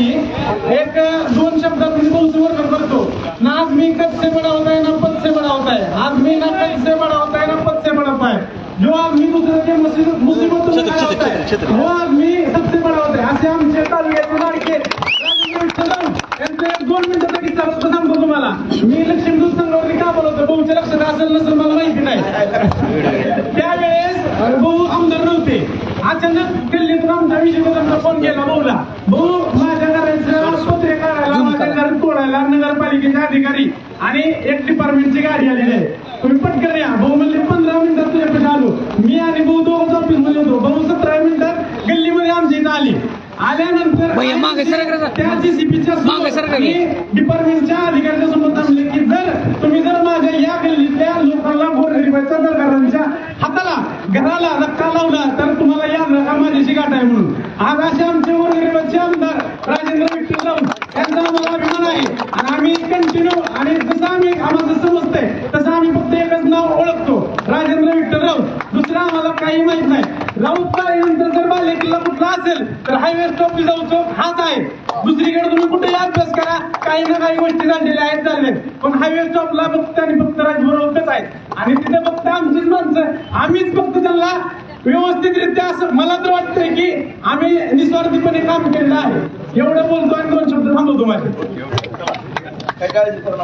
एक दोन शब्दात मी भाऊचं वर्णन करतो ना आज मी कद से बड़ा होता है ना पद से बड़ा होता है आज मी ना कद से बड़ा होता है ना पद से बड़ा होता है जो आदमी दूसरे के मुसीबत में होता है वो आदमी सबसे बड़ा होता है असे आमचे तालुक्याचे लाडके. यांचं दोन मिनिटाचा किस्सा सांगतो तुम्हाला. मी लक्ष्मी दूध संघावरती का बोलवतो भाऊच्या लक्षात असेल नसेल मला माहिती नाही. त्यावेळेस भाऊ आमदार नव्हते. अचानक दिल्लीतून आमचा विजय फोन केला भाऊला. भाऊ माझ्या अधिकारी आणि एक डिपार्टमेंटची गाडी आलेली आहे. तुम्ही पटकन या. भाऊ म्हणले पंधरा मिनिटात तुझ्याकडे आलो. मी आणि भाऊ दोघंच ऑफिसमध्ये होतो. भाऊ सतरा मिनिटात गल्लीमध्ये आमच्या इथं आली. आल्यानंतर. त्या रे. डिपार्टमेंटच्या अधिकाऱ्याच्या समोर थांबले की जर तुम्ही जर माझ्या या गल्लीतल्या लोकांना गोरगरिबाच्या दरबारांच्या हाताला घराला धक्का लावला तर तुम्हाला या माझ्याशी गाठ आहे म्हणून. आज असे आमचे गोरगरिबाचे आमदार राजेंद्र विठ्ठल राऊत यांचा आम्हाला अभिमान आहे आणि आम्ही कंटिन्यू आणि जसं आम्ही आम्हाला समजतंय तसं आम्ही फक्त एकच नाव ओळखतो राजेंद्र विठ्ठल राऊत दुसरं आम्हाला काही माहीत नाही राऊत नंतर जर बालेकिल्ला कुठला असेल तर हायवे स्टॉप जाऊ चौक हाच आहे. दुसरीकडे तुम्ही कुठेही अभ्यास करा काही ना काही गोष्टी झालेल्या आहेत चालले पण हायवे स्टॉपला फक्त आणि फक्त राजभर आहेत आणि तिथे फक्त आमचीच माणसं आम्हीच फक्त त्यांना व्यवस्थितरित्या असं मला तर वाटतंय की आम्ही निस्वार्थीपणे काम केलेलं आहे. एवढं बोलतो आणि दोन शब्द थांबवतो माझे काय काळजी करू